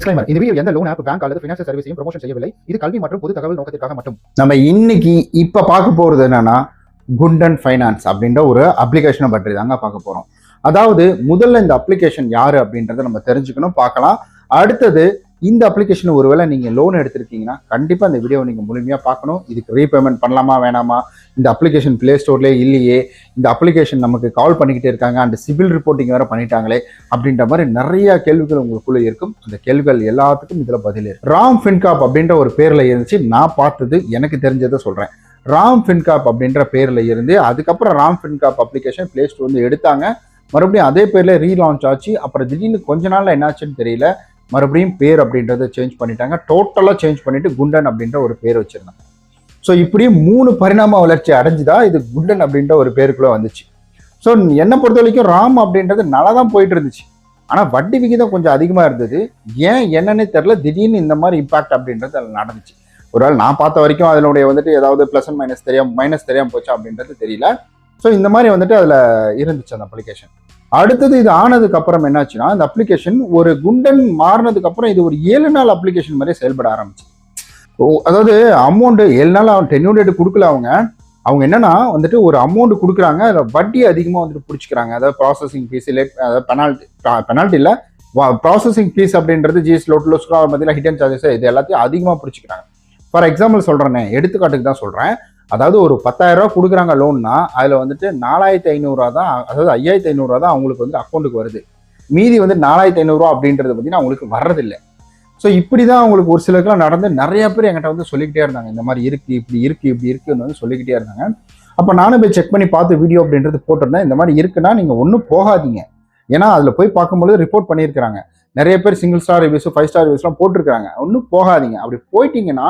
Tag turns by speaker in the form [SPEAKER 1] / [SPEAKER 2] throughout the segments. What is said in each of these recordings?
[SPEAKER 1] Disclaimer இந்த video எந்த loan app bank அல்லது ஃபினான்ஷியல் சர்வீஸையும் ப்ரொமோஷன் செய்யவில்லை. இது கல்வி மற்றும் பொது தகவல் நோக்கத்திற்காக மட்டும்.
[SPEAKER 2] நம்ம இன்னைக்கு இப்போ பார்க்க போகிறது என்னன்னா குண்டன் ஃபைனான்ஸ் அப்படின்ற ஒரு அப்ளிகேஷனை பற்றி தாங்க பார்க்க போகிறோம் அதாவது முதல்ல இந்த அப்ளிகேஷன் யாரு அப்படின்றத நம்ம தெரிஞ்சுக்கணும் பார்க்கலாம். அடுத்தது இந்த அப்ளிகேஷன் ஒருவேளை நீங்கள் லோன் எடுத்திருக்கீங்கன்னா கண்டிப்பாக இந்த வீடியோவை நீங்கள் முழுமையாக பார்க்கணும். இதுக்கு ரீபேமெண்ட் பண்ணலாமா வேணாமா? இந்த அப்ளிகேஷன் பிளே ஸ்டோர்லேயே இல்லையே. இந்த அப்ளிகேஷன் நமக்கு கால் பண்ணிக்கிட்டே இருக்காங்க. அண்ட் சிவில் ரிப்போர்ட்டிங் வேறு பண்ணிட்டாங்களே அப்படின்ற மாதிரி நிறைய கேள்விகள் உங்களுக்குள்ளே இருக்கும். அந்த கேள்விகள் எல்லாத்துக்கும் இதில் பதில் இருக்கு. ராம் ஃபின்காப் அப்படின்ற ஒரு பேரில் இருந்துச்சு. நான் பார்த்தது எனக்கு தெரிஞ்சதை சொல்கிறேன் ராம் ஃபின்காப் அப்படின்ற பேரில் இருந்து அதுக்கப்புறம் Ram Fincorp application Play Store வந்து எடுத்தாங்க. மறுபடியும் அதே பேரில் ரீலான்ச் ஆச்சு. அப்புறம் திடீர்னு கொஞ்ச நாளில் என்னாச்சுன்னு தெரியல. மறுபடியும் பேர் அப்படின்றத சேஞ்ச் பண்ணிட்டாங்க. டோட்டலாக சேஞ்ச் பண்ணிட்டு குண்டன் அப்படின்ற ஒரு பேர் வச்சிருந்தாங்க. ஸோ இப்படி மூணு பரிணாம வளர்ச்சி அடைஞ்சுதான் இது குண்டன் அப்படின்ற ஒரு பேருக்குள்ள வந்துச்சு. ஸோ என்னை பொறுத்த வரைக்கும் ராம் அப்படின்றது நல்லா தான் போயிட்டு இருந்துச்சு. ஆனால் வட்டி விகிதம் கொஞ்சம் அதிகமாக இருந்தது. ஏன் என்னன்னே தெரில திடீர்னு இந்த மாதிரி இம்பாக்ட் அப்படின்றது அதில் நடந்துச்சு. ஒருவேளை நான் பார்த்த வரைக்கும் அதனுடைய வந்துட்டு ஏதாவது ப்ளஸ் அண்ட் மைனஸ் தெரியாம மைனஸ் தெரியாமல் போச்சா அப்படின்றது தெரியல. ஸோ இந்த மாதிரி வந்துட்டு அதில் இருந்துச்சு அந்த அப்ளிகேஷன் அடுத்தது இது ஆனதுக்கு அப்புறம் என்னாச்சுன்னா இந்த அப்ளிகேஷன் ஒரு குண்டன் மாறினதுக்கு அப்புறம் இது ஒரு ஏழு நாள் அப்ளிகேஷன் மாதிரி செயல்பட ஆரம்பிச்சு. அதாவது அமௌண்ட் ஏழு நாள் அவன் டென்யூர் டேட் கொடுக்கல அவங்க. அவங்க என்னன்னா வந்துட்டு ஒரு அமௌண்ட் கொடுக்குறாங்க அதில் வட்டி அதிகமாக வந்துட்டு பிடிச்சிக்கிறாங்க. அதாவது ப்ராசஸிங் ஃபீஸ் லேட் அதாவது பெனால்ட்டி பெனால்ட்டி இல்லை ப்ராசஸிங் ஃபீஸ் அப்படின்றது ஜிஎஸ் லோட் லோஸ்கா ஹிட் ஹிடன் சார்ஜஸ் இது எல்லாத்தையும் அதிகமாக பிடிச்சிக்கிறாங்க. ஃபார் எக்ஸாம்பிள் சொல்கிறேனே எடுத்துக்காட்டுக்கு தான் சொல்கிறேன் அதாவது ஒரு பத்தாயிரரூவா கொடுக்குறாங்க லோன்னா அதில் வந்துட்டு நாலாயிரத்தி ஐநூறுரூவா தான் அதாவது ஐயாயிரத்தி ஐநூறுரூவா தான் அவங்களுக்கு வந்து அக்கௌண்ட்டுக்கு வருது. மீதி வந்து நாலாயிரத்தி ஐநூறுரூவா அப்படின்றது பார்த்தீங்கன்னா அவங்களுக்கு வர்றதில்லை. ஸோ இப்படி தான் அவங்களுக்கு ஒரு சிலருக்குலாம் நடந்து நிறைய பேர் என்கிட்ட வந்து சொல்லிக்கிட்டே இருந்தாங்க. இந்த மாதிரி இருக்குது இப்படி இருக்குது இப்படி இருக்குன்னு வந்து சொல்லிக்கிட்டே இருந்தாங்க. அப்போ நானும் போய் செக் பண்ணி பார்த்து வீடியோ அப்படின்றது போட்டிருந்தேன். இந்த மாதிரி இருக்குன்னா நீங்கள் ஒன்றும் போகாதீங்க. ஏன்னா அதில் போய் பார்க்கும்போது ரிப்போர்ட் பண்ணியிருக்கிறாங்க. நிறைய பேர் single star reviews five star ரிவ்யூஸ்லாம் போட்டிருக்காங்க ஒன்றும் போகாதீங்க. அப்படி போயிட்டீங்கன்னா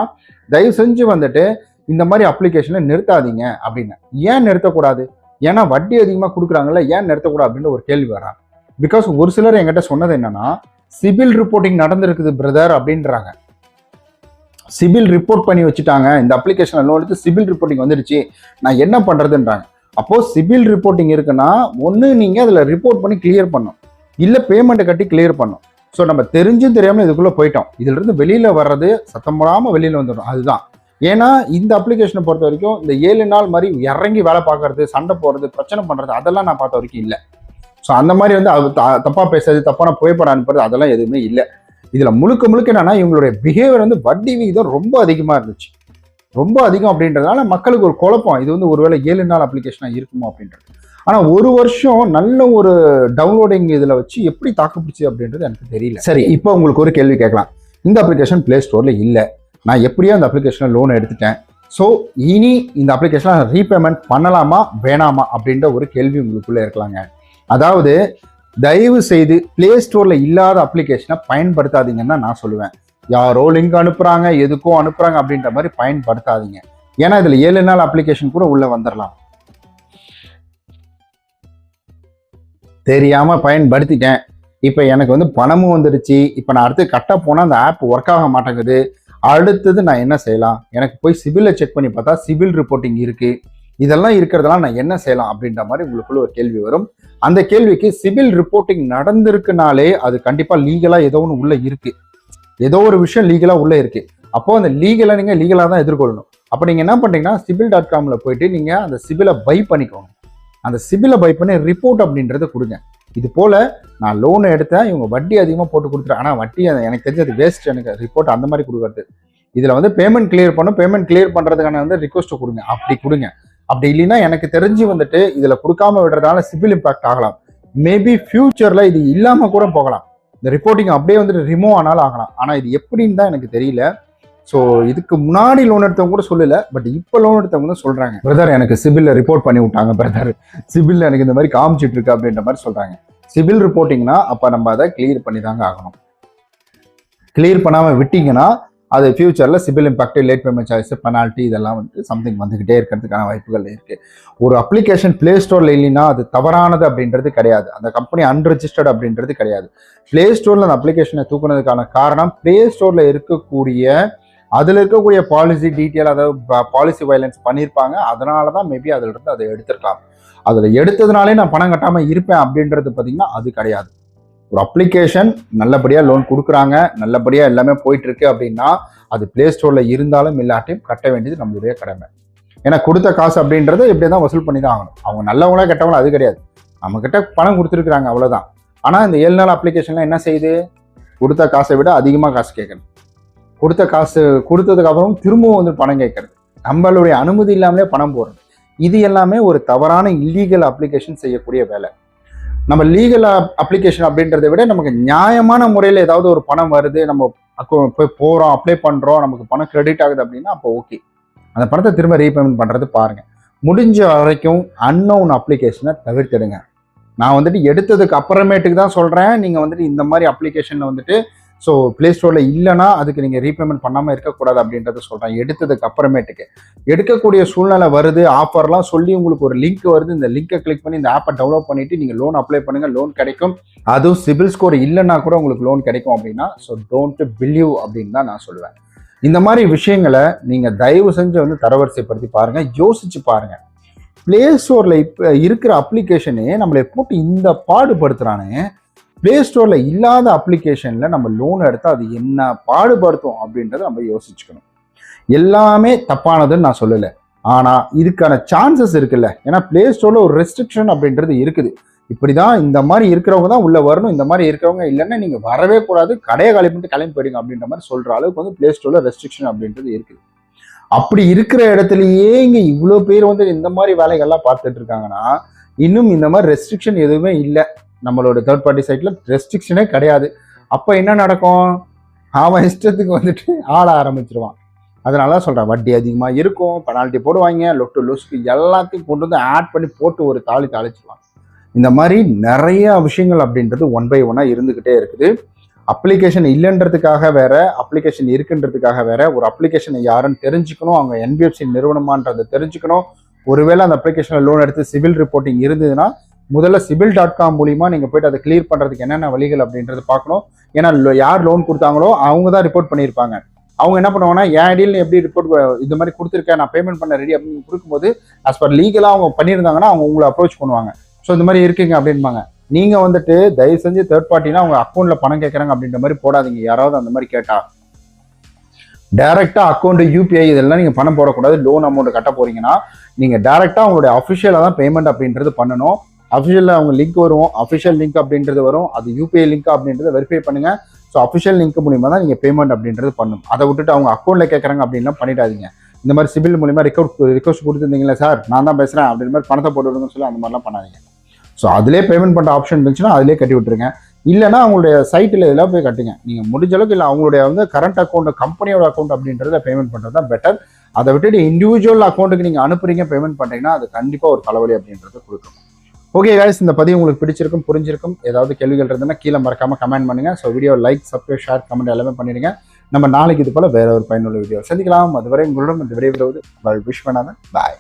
[SPEAKER 2] தயவு செஞ்சு வந்துட்டு இந்த மாதிரி அப்ளிகேஷனை நிறுத்தாதீங்க அப்படின்னு. ஏன் நிறுத்தக்கூடாது? ஏன்னா வட்டி அதிகமாக கொடுக்குறாங்கல்ல ஏன் நிறுத்தக்கூடாது அப்படின்ற ஒரு கேள்வி வரா பிகாஸ் ஒரு சிலர் என்கிட்ட சொன்னது என்னன்னா சிபில் ரிப்போர்ட்டிங் நடந்திருக்குது பிரதர் அப்படின்றாங்க. சிபில் ரிப்போர்ட் பண்ணி வச்சுட்டாங்க. இந்த அப்ளிகேஷன் லோன் எடுத்து சிபில் ரிப்போர்ட்டிங் வந்துடுச்சு. நான் என்ன பண்ணுறதுன்றாங்க அப்போது சிபில் ரிப்போர்ட்டிங் இருக்குன்னா ஒன்று நீங்கள் அதில் ரிப்போர்ட் பண்ணி கிளியர் பண்ணும் இல்லை பேமெண்ட்டை கட்டி கிளியர் பண்ணும் ஸோ நம்ம தெரிஞ்சும் தெரியாமல் இதுக்குள்ளே போயிட்டோம். இதிலிருந்து வெளியில் வர்றது சத்தம் போடாமல் வெளியில் வந்துடும் அதுதான். ஏன்னா இந்த அப்ளிகேஷனை பொறுத்த வரைக்கும் இந்த ஏழு நாள் மாதிரி இறங்கி வேலை பார்க்கறது சண்டை போடுறது பிரச்சனை பண்ணுறது அதெல்லாம் நான் பார்த்த வரைக்கும் இல்லை. ஸோ அந்த மாதிரி வந்து அது த- பேசுறது தப்பான புகைப்படம் அனுப்புறது அதெல்லாம் எதுவுமே இல்லை. இதில் முழுக்க முழுக்க என்னன்னா இவங்களுடைய பிஹேவியர் வந்து வட்டி விகிதம் ரொம்ப அதிகமாக இருந்துச்சு. ரொம்ப அதிகம் அப்படின்றதுனால மக்களுக்கு ஒரு குழப்பம். இது வந்து ஒருவேளை ஏழு நாள் அப்ளிகேஷனாக இருக்குமோ அப்படின்றது. ஆனால் ஒரு வருஷம் நல்ல ஒரு டவுன்லோடிங் இதில் வச்சு எப்படி தாக்கு பிடிச்சி அப்படின்றது எனக்கு தெரியல. சரி இப்போ உங்களுக்கு ஒரு கேள்வி கேட்கலாம். இந்த அப்ளிகேஷன் பிளே ஸ்டோரில் இல்லை. நான் எப்படியோ அந்த அப்ளிகேஷனில் லோன் எடுத்துட்டேன். ஸோ இனி இந்த அப்ளிகேஷனை ரீபேமெண்ட் பண்ணலாமா வேணாமா அப்படின்ற ஒரு கேள்வி உங்களுக்குள்ளே இருக்கலாங்க. அதாவது தயவு செய்து பிளே ஸ்டோரில் இல்லாத அப்ளிகேஷனை பயன்படுத்தாதீங்கன்னு தான் நான் சொல்லுவேன். யாரோ லிங்க் அனுப்புகிறாங்க எதுக்கோ அனுப்புகிறாங்க அப்படின்ற மாதிரி பயன்படுத்தாதீங்க. ஏன்னா இதில் ஏழு நாள் அப்ளிகேஷன் கூட உள்ளே வந்துடலாம் தெரியாமல் பயன்படுத்திட்டேன். இப்போ எனக்கு வந்து பணமும் வந்துடுச்சு. இப்போ நான் அடுத்து கட்ட போனால் அந்த ஆப் ஒர்க் ஆக மாட்டேங்குது. அடுத்தது நான் என்ன செய்யலாம்? எனக்கு போய் சிவிலை செக் பண்ணி பார்த்தா சிவில் ரிப்போர்ட்டிங் இருக்குது இதெல்லாம் இருக்கிறதெல்லாம் நான் என்ன செய்யலாம் அப்படின்ற மாதிரி உங்களுக்குள்ள ஒரு கேள்வி வரும். அந்த கேள்விக்கு சிவில் ரிப்போர்ட்டிங் நடந்திருக்குனாலே அது கண்டிப்பாக லீகலாக ஏதோ ஒன்று உள்ளே இருக்குது ஏதோ ஒரு விஷயம் லீகலாக உள்ளே இருக்குது அப்போ அந்த லீகலாக நீங்கள் லீகலாக தான் எதிர்கொள்ளணும். அப்போ நீங்கள் என்ன பண்ணுறீங்கன்னா சிபில் டாட் காமில் போயிட்டு நீங்கள் அந்த சிபிலை பை பண்ணிக்கோங்க. அந்த சிபிலை பை பண்ணி ரிப்போர்ட் அப்படின்றத கொடுங்க. இது போல நான் லோன் எடுத்தேன் இவங்க வட்டி அதிகமாக போட்டு கொடுத்துருவேன் ஆனால் வட்டி எனக்கு தெரிஞ்சது வேஸ்ட் எனக்கு ரிப்போர்ட் அந்த மாதிரி கொடுக்குறது. இதில் வந்து பேமெண்ட் கிளியர் பண்ணும் பேமெண்ட் கிளியர் பண்ணுறதுக்கான வந்து ரிக்வஸ்ட்டை கொடுங்க. அப்படி கொடுங்க. அப்படி இல்லைன்னா எனக்கு தெரிஞ்சு வந்துட்டு இதில் கொடுக்காம விடுறதுனால சிபில் இம்பாக்ட் ஆகலாம். மேபி ஃபியூச்சரில் இது இல்லாமல் கூட போகலாம். இந்த ரிப்போர்ட்டிங் அப்படியே வந்துட்டு ரிமூவ் ஆனாலும் ஆகலாம். ஆனால் இது எப்படின்னு தான் எனக்கு தெரியல. ஸோ இதுக்கு முன்னாடி லோன் எடுத்தவங்க கூட சொல்லல. பட் இப்போ லோன் எடுத்தவங்க தான் சொல்கிறாங்க பிரதர் எனக்கு சிபிலில் ரிப்போர்ட் பண்ணி விட்டாங்க பிரதர் சிபிலில் எனக்கு இந்த மாதிரி காமிச்சிட்டு இருக்கு அப்படின்ற மாதிரி சொல்கிறாங்க சிவில் ரிப்போர்ட்டிங்னா அப்போ நம்ம அதை கிளியர் பண்ணி தாங்க ஆகணும். கிளியர் பண்ணாமல் விட்டிங்கன்னா அது ஃபியூச்சரில் civil impact late payment charges penalty இதெல்லாம் வந்து சம்திங் வந்துக்கிட்டே இருக்கிறதுக்கான வாய்ப்புகள் இருக்குது ஒரு அப்ளிகேஷன் பிளே ஸ்டோரில் இல்லைன்னா அது தவறானது அப்படின்றது கிடையாது. அந்த கம்பெனி அன்ரெஜிஸ்டர்ட் அப்படின்றது கிடையாது. பிளே ஸ்டோரில் அந்த அப்ளிகேஷனை தூக்குனதுக்கான காரணம் பிளே ஸ்டோரில் இருக்கக்கூடிய அதில் இருக்கக்கூடிய பாலிசி டீட்டெயில் அதாவது பாலிசி வயலன்ஸ் பண்ணியிருப்பாங்க அதனால தான் மேபி அதிலிருந்து அதை எடுத்திருக்கலாம். அதில் எடுத்ததுனாலே நான் பணம் கட்டாமல் இருப்பேன் அப்படின்றது பார்த்தீங்கன்னா அது கிடையாது. ஒரு அப்ளிகேஷன் நல்லபடியாக லோன் கொடுக்குறாங்க நல்லபடியாக எல்லாமே போயிட்டுருக்கு அப்படின்னா அது ப்ளே ஸ்டோரில் இருந்தாலும் இல்லாட்டியும் கட்ட வேண்டியது நம்மளுடைய கடமை. ஏன்னா கொடுத்த காசு அப்படின்றத இப்படி தான் வசூல் பண்ணி தான் ஆகணும். அவங்க நல்லவங்களா கெட்டவங்களா அது கிடையாது. நம்மக்கிட்ட பணம் கொடுத்துருக்குறாங்க அவ்வளோதான் ஆனால் இந்த ஏழு நாள் அப்ளிகேஷன்லாம் என்ன செய்யுது? கொடுத்த காசை விட அதிகமாக காசு கேட்கணும். கொடுத்த காசு கொடுத்ததுக்கப்புறம் திரும்பவும் வந்து பணம் கேட்கறது. நம்மளுடைய அனுமதி இல்லாமலே பணம் போடுறது இது எல்லாமே ஒரு தவறான இல்லீகல் அப்ளிகேஷன் செய்யக்கூடிய வேலை. நம்ம லீகல் அப்ளிகேஷன் அப்படின்றத விட நமக்கு நியாயமான முறையில் ஏதாவது ஒரு பணம் வருது நம்ம போய் போகிறோம் அப்ளை பண்ணுறோம் நமக்கு பணம் கிரெடிட் ஆகுது அப்படின்னா அப்போ ஓகே அந்த பணத்தை திரும்ப ரீபேமெண்ட் பண்ணுறது பாருங்கள் முடிஞ்ச வரைக்கும் அன்னோன் அப்ளிகேஷனை தவிர்த்துடுங்க. நான் வந்துட்டு எடுத்ததுக்கு அப்புறமேட்டுக்கு தான் சொல்கிறேன் நீங்கள் வந்துட்டு இந்த மாதிரி அப்ளிகேஷனில் வந்துட்டு ஸோ ப்ளே ஸ்டோரில் இல்லைன்னா அதுக்கு நீங்கள் ரீபேமெண்ட் பண்ணாமல் இருக்கக்கூடாது அப்படின்றத சொல்கிறேன் எடுத்ததுக்கு அப்புறமேட்டுக்கு. எடுக்கக்கூடிய சூழ்நிலை வருது ஆஃபர்லாம் சொல்லி உங்களுக்கு ஒரு லிங்க் வருது. இந்த லிங்கை கிளிக் பண்ணி இந்த ஆப்பை டவுன்லோட் பண்ணிட்டு நீங்கள் லோன் அப்ளை பண்ணுங்கள் லோன் கிடைக்கும். அதுவும் சிபில் ஸ்கோர் இல்லைன்னா கூட உங்களுக்கு லோன் கிடைக்கும் அப்படின்னா ஸோ டோன்ட் பிலீவ் அப்படின்னு தான் நான் சொல்லுவேன். இந்த மாதிரி விஷயங்களை நீங்கள் தயவு செஞ்சு வந்து தரவரிசைப்படுத்தி பாருங்கள் யோசிச்சு பாருங்கள் ப்ளே ஸ்டோரில் இப்போ இருக்கிற அப்ளிகேஷனே நம்மளை போட்டு இந்த பாடுபடுத்துகிறானே ப்ளே ஸ்டோரில் இல்லாத அப்ளிகேஷனில் நம்ம லோன் எடுத்தால் அது என்ன பாடுபடுத்தும் அப்படின்றத நம்ம யோசிச்சுக்கணும். எல்லாமே தப்பானதுன்னு நான் சொல்லலை. ஆனால் இதுக்கான சான்சஸ் இருக்குல்ல. ஏன்னா ப்ளே ஸ்டோரில் ஒரு ரெஸ்ட்ரிக்ஷன் அப்படின்றது இருக்குது. இப்படி தான் இந்த மாதிரி இருக்கிறவங்க தான் உள்ளே வரணும். இந்த மாதிரி இருக்கிறவங்க இல்லைன்னா நீங்கள் வரவே கூடாது. கடையை காலி பண்ணிட்டு கிளம்பி போயிடுங்க அப்படின்ற மாதிரி சொல்கிற அளவுக்கு வந்து ப்ளே ஸ்டோரில் ரெஸ்ட்ரிக்ஷன் அப்படின்றது இருக்குது. அப்படி இருக்கிற இடத்துலயே இங்கே இவ்வளோ பேர் வந்து இந்த மாதிரி வேலைகள்லாம் பார்த்துட்டு இருக்காங்கன்னா இன்னும் இந்த மாதிரி ரெஸ்ட்ரிக்ஷன் எதுவுமே இல்லை. நம்மளோட தேர்ட் பார்ட்டி சைட்டில் ரெஸ்ட்ரிக்ஷனே கிடையாது. அப்போ என்ன நடக்கும்? அவன் இஷ்டத்துக்கு வந்துட்டு ஆட ஆரம்பிச்சிருவான். அதனால தான் சொல்கிறேன் வட்டி அதிகமாக இருக்கும் பெனால்ட்டி போடுவாங்க லொட்டு லொஸ்க்கு எல்லாத்தையும் கொண்டு வந்து ஆட் பண்ணி போட்டு ஒரு தாளி தாளிச்சிருவாங்க. இந்த மாதிரி நிறைய விஷயங்கள் அப்படின்றது ஒன் பை ஒன்னாக இருந்துக்கிட்டே இருக்குது. அப்ளிகேஷன் இல்லைன்றதுக்காக வேற அப்ளிகேஷன் இருக்குன்றதுக்காக வேற ஒரு அப்ளிகேஷனை யாருன்னு தெரிஞ்சுக்கணும் அவங்க என்பிஎஃப்சி நிறுவனமான்றதை தெரிஞ்சுக்கணும். ஒருவேளை அந்த அப்ளிகேஷனில் லோன் எடுத்து சிவில் ரிப்போர்ட்டிங் இருந்ததுன்னா முதல்ல சிபில் டாட் காம் மூலிமா நீங்கள் போயிட்டு அதை கிளியர் பண்ணுறதுக்கு என்னென்ன வழிகள் அப்படின்றது பார்க்கணும். ஏன்னா யார் லோன் கொடுத்தாங்களோ அவங்க தான் ரிப்போர்ட் பண்ணியிருப்பாங்க. அவங்க என்ன பண்ணுவாங்கன்னா என் ஐடியில் எப்படி ரிப்போர்ட் இந்த மாதிரி கொடுத்துருக்கேன் நான் பேமெண்ட் பண்ண ரெடி அப்படின்னு கொடுக்கும்போது அஸ் பர் லீகலாக அவங்க பண்ணியிருந்தாங்கன்னா அவங்க உங்களை அப்ரோச் பண்ணுவாங்க. ஸோ இந்த மாதிரி இருக்குங்க அப்படின்பாங்க. நீங்கள் வந்துட்டு தயவு செஞ்சு தேர்ட் பார்ட்டினா அவங்க அக்கௌண்ட்டில் பணம் கேட்குறாங்க அப்படின்ற மாதிரி போடாதீங்க. யாராவது அந்த மாதிரி கேட்டால் டேரெக்டாக அக்கௌண்ட் யூபிஐ இதெல்லாம் நீங்கள் பணம் போடக்கூடாது. லோன் அமௌண்ட் கட்ட போறீங்கன்னா நீங்கள் டேரெக்டாக உங்களுடைய அஃபிஷியலாக தான் பேமெண்ட் அப்படின்றது பண்ணணும். அஃபிஷியலில் அவங்க லிங்க் வரும். அஃபிஷியல் லிங்க் அப்படின்றது வரும். அது யூபிஐ லிங்க் அப்படின்றத வெரிஃபை பண்ணுங்கள் ஸோ அஃபிஷியல் லிங்க் மூலிமா தான் நீங்கள் பேமெண்ட் அப்படின்றது பண்ணணும் அதை விட்டுட்டு அவங்க அக்கௌண்ட்டில் கேட்கறாங்க அப்படின்லாம் பண்ணிடாதீங்க. இந்த மாதிரி சிபில் மூலிமா ரிக்வஸ்ட் ரிக்வஸ்ட் கொடுத்துருந்தீங்களா சார் நான் தான் பேசுகிறேன் அப்படின்ற மாதிரி பணத்தை போட்டுவிடுங்கன்னு சொல்லி அந்த மாதிரிலாம் பண்ணாதீங்க. ஸோ அதிலே பேமெண்ட் பண்ணுற ஆப்ஷன் இருந்துச்சுன்னா அதிலே கட்டி விட்டுருங்க. இல்லைன்னா அவங்களுடைய சைட்டில் இதெல்லாம் போய் கட்டுங்க. நீங்கள் முடிஞ்ச அளவுக்கு இல்லை அவங்களுடைய வந்து கரண்ட் அக்கௌண்ட் கம்பெனியோட அக்கௌண்ட் அப்படின்றத பேமெண்ட் பண்ணுறது தான் பெட்டர் அதை விட்டுட்டு இண்டிவிஜுவல் அக்கௌண்ட்டுக்கு நீங்கள் அனுப்புறீங்க பேமெண்ட் பண்ணுறீங்கன்னா அது கண்டிப்பாக ஒரு தலைவலி அப்படின்றத கொடுக்கும். ஓகே guys இந்த பதிவு உங்களுக்கு பிடிச்சிருக்கும் புரிஞ்சிருக்கும் ஏதாவது கேள்விகள் இருந்ததுன்னா கீழே மறக்காம கமெண்ட் பண்ணுங்க. So video like subscribe share comment எல்லாமே பண்ணிடுங்க. நம்ம நாளைக்கு இது போல வேற ஒரு பயனுள்ள வீடியோ சந்திக்கலாம். அதுவரை உங்களிடம் இந்த விஷ் விஷ்வநாதன். பாய்